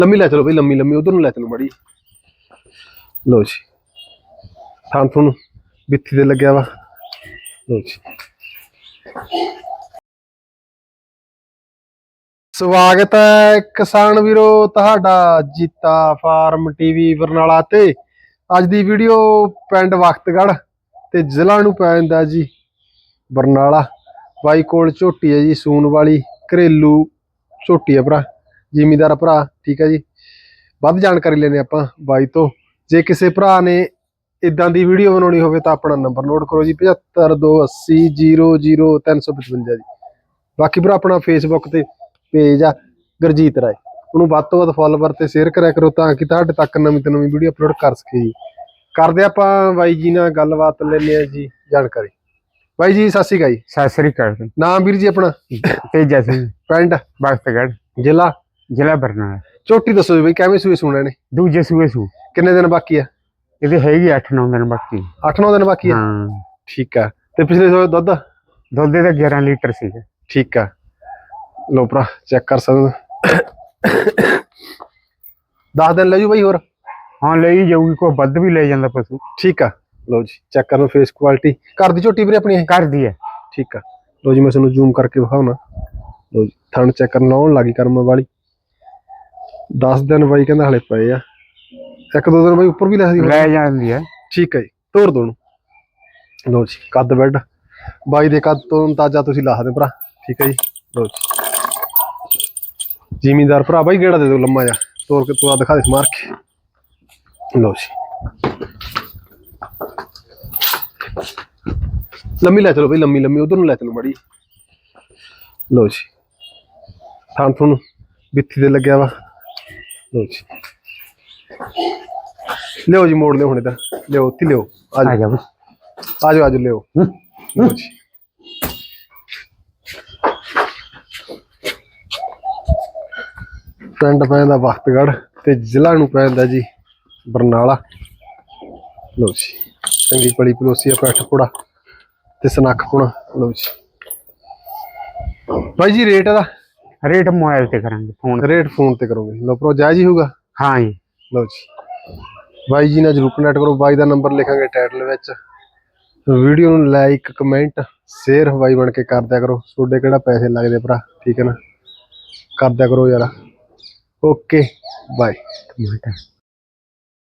ਲੰਮੀ ਲੈ ਚਲੋ ਬਈ, ਲੰਮੀ ਲੰਮੀ, ਉਧਰ ਨੂੰ ਲੈ ਚਲੋ ਮੜੀ ਲੋ ਜੀ। ਥਾਂ ਤੁਹਾਨੂੰ ਬਿੱਥੀ ਤੇ ਲੱਗਿਆ ਵਾ। ਲੋ ਜੀ। ਸਵਾਗਤ ਹੈ ਕਿਸਾਨ ਵੀਰੋ, ਤੁਹਾਡਾ ਜੀਤਾ ਫਾਰਮ ਟੀਵੀ ਬਰਨਾਲਾ ਤੇ। ਅੱਜ ਦੀ ਵੀਡੀਓ ਪਿੰਡ ਵਕਤਗੜ ਤੇ ਜ਼ਿਲ੍ਹਾ ਨੂੰ ਪੈ ਜਾਂਦਾ ਜੀ, ਬਰਨਾਲਾ। ਬਾਈ ਕੋਲ ਝੋਟੀ ਹੈ ਜੀ, ਸੂਣ ਵਾਲੀ, ਘਰੇਲੂ ਝੋਟੀ ਹੈ ਭਰਾ। ਜ਼ਿਮੀਦਾਰ ਭਰਾ ਠੀਕ ਹੈ ਜੀ। ਵੱਧ ਜਾਣਕਾਰੀ ਲੈਣੇ ਆਪਾਂ ਬਾਈ ਤੋਂ। ਜੇ ਕਿਸੇ ਭਰਾ ਨੇ ਇਦਾਂ ਦੀ ਵੀਡੀਓ ਬਣਾਉਣੀ ਹੋਵੇ ਤਾਂ ਆਪਣਾ ਨੰਬਰ ਨੋਟ ਕਰੋ ਜੀ 7528000355 ਜੀ। ਬਾਕੀ ਭਰਾ ਆਪਣਾ ਫੇਸਬੁੱਕ ਤੇ ਪੇਜ ਆ ਗੁਰਜੀਤ ਰਾਏ। ਉਹਨੂੰ ਵੱਧ ਤੋਂ ਵੱਧ ਫੋਲੋਵਰ ਤੇ ਸ਼ੇਅਰ ਕਰਿਆ ਕਰੋ ਤਾਂ ਕਿ ਤੁਹਾਡੇ ਤੱਕ ਨਵੀਂ ਤੋਂ ਨਵੀਂ ਵੀਡੀਓ ਅਪਲੋਡ ਕਰ ਸਕੀਏ ਜੀ। ਕਰਦੇ ਆਪਾਂ ਬਾਈ ਜੀ ਨਾਲ ਗੱਲਬਾਤ ਲੈਣੇ ਆ ਜੀ ਜਾਣਕਾਰੀ। ਬਾਈ ਜੀ ਸਤਿ ਸ਼੍ਰੀ ਅਕਾਲ ਜੀ। ਸਤਿ ਸ੍ਰੀ ਅਕਾਲ। ਨਾਮ ਵੀਰ ਜੀ ਆਪਣਾ? ਤੇਜਾ ਸਿੰਘ। ਪਿੰਡ? ਬਖਤਗੜ ਜ਼ਿਲ੍ਹਾ? ਜ਼ਿਲ੍ਹਾ ਬਰਨਾਲਾ। ਝੋਟੀ ਦੱਸੋ ਜੀ ਬਈ ਕਿਵੇਂ ਸੂਏ ਸੁਣੇ ਨੇ? ਦੂਜੇ ਸੂਏ ਸੂ। ਕਿੰਨੇ ਦਿਨ ਬਾਕੀ ਆ? ਇਹਦੇ ਹੈਗੀ 8-9 ਦਿਨ ਬਾਕੀ। 8-9 ਦਿਨ ਬਾਕੀ ਆ? ਹਾਂ। ਠੀਕ ਆ। ਤੇ ਪਿਛਲੇ ਸੋਏ ਦੁੱਧ? ਦੁੱਧ ਦਾ 11 ਲੀਟਰ ਸੀਗਾ। ਠੀਕ ਆ। ਲੋ ਭਰਾ ਚੈੱਕ ਕਰ ਸਕਦੇ 10 ਦਿਨ ਲੈ ਜੂ ਬਈ ਹੋਰ? ਹਾਂ ਲਈ ਜਾਊਗੀ ਕੋਈ ਵੱਧ ਵੀ ਲੈ ਜਾਂਦਾ ਪਸ਼ੂ। ਠੀਕ ਆ। ਲੋ ਜੀ ਚੈੱਕ ਕਰੋ ਫੇਸ ਕੁਆਲਿਟੀ ਘਰ ਦੀ ਝੋਟੀ ਵੀਰੇ ਆਪਣੀ ਇਹ? ਕਰਦੀ ਹੈ। ਠੀਕ ਆ। ਲੋ ਜੀ ਮੈਂ ਤੁਹਾਨੂੰ ਜ਼ੂਮ ਕਰਕੇ ਵਿਖਾਉਣਾ। ਲੋ ਜੀ ਥਣ ਚੈੱਕ ਕਰਨ ਲਾਉਣ ਲੱਗੀ ਕਰਮ ਵਾਲੀ। 10 ਦਿਨ ਬਾਈ ਕਹਿੰਦਾ ਹਲੇ ਪਏ ਆ। ਇੱਕ ਦੋ ਦਿਨ ਬਾਈ ਉੱਪਰ ਵੀ ਲੈ ਸਕਦੀ ਲੈ ਜਾਂਦੀ ਹੈ ਠੀਕ ਹੈ ਜੀ ਤੋਰ ਦੋ ਨੂੰ ਲੋ ਜੀ ਕੱਦ ਬੈੱਡ। ਬਾਈ ਦੇ ਕੱਦ ਤੋਂ ਅੰਦਾਜ਼ਾ ਤੁਸੀਂ ਲਾ ਸਕਦੇ ਭਰਾ। ਠੀਕ ਹੈ ਜੀ ਲੋ ਜੀ। ਜ਼ਿਮੀਂਦਾਰ ਭਰਾ ਬਾਈ ਗੇੜਾ ਦੇ ਦਿਓ ਲੰਮਾ ਜਿਹਾ। ਤੋਰ ਕੇ ਤੂੰ ਆ ਦਿਖਾ ਦੇ ਮਾਰ ਕੇ। ਲੋ ਜੀ। ਲੰਮੀ ਲੈ ਚਲੋ ਬਈ ਲੰਮੀ ਲੰਮੀ। ਉਧਰ ਨੂੰ ਲੈ ਚਲੋ ਮੜੀ। ਲੋ ਜੀ। ਥਾਂ ਤੁਹਾਨੂੰ ਬਿੱਥੀ ਤੇ ਲੱਗਿਆ ਵਾ। ਜੀ। ਲਿਓ ਜੀ ਮੋੜ ਲਿਓ ਹੁਣ ਇਧਰ ਲਿਓ ਉੱਥੇ ਲਿਓ ਆ ਆ ਜਾਓ ਜਾ ਬਸ। ਆ ਜਾਓ ਆ ਜਾਓ ਲਿਓ ਲਓ ਜੀ। ਪਿੰਡ ਪੈਂਦਾ ਵਖਤਗੜ ਤੇ ਜ਼ਿਲ੍ਹਾ ਨੂੰ ਪੈਂਦਾ ਜੀ ਬਰਨਾਲਾ। ਲਓ ਜੀ। ਚੰਗੀ ਪੜੀ ਪਲੋਸੀ ਆ ਪੈਠ ਕੋੜਾ ਤੇ ਸਨੱਖ ਕੋਣਾ ਲਓ ਜੀ। ਭਾਈ ਜੀ ਰੇਟ ਇਹਦਾ? ਰੇਟ ਮੋਬਾਈਲ ਤੇ ਕਰਾਂਗੇ ਫੋਨ ਰੇਟ ਫੋਨ ਤੇ ਕਰੋਗੇ। ਲਓ ਪ੍ਰੋ ਜਾਇਜ਼ ਹੀ ਹੋਊਗਾ? ਹਾਂ ਜੀ। ਲਓ ਜੀ। ਬਾਈ ਜੀ ਨਾਲ ਜਰੂਰ ਕਨੈਕਟ ਕਰੋ। ਬਾਈ ਦਾ ਨੰਬਰ ਲਿਖਾਂਗੇ ਟਾਈਟਲ ਵਿੱਚ। ਵੀਡੀਓ ਨੂੰ ਲਾਈਕ ਕਮੈਂਟ ਸ਼ੇਅਰ ਬਾਈ ਬਣ ਕੇ ਕਰ ਦਿਆ ਕਰੋ। ਤੁਹਾਡੇ ਕਿਹੜਾ ਪੈਸੇ ਲੱਗਦੇ ਭਰਾ? ਠੀਕ ਹੈ ਨਾ? ਕਰ ਦਿਆ ਕਰੋ ਯਾਰ। Okay bye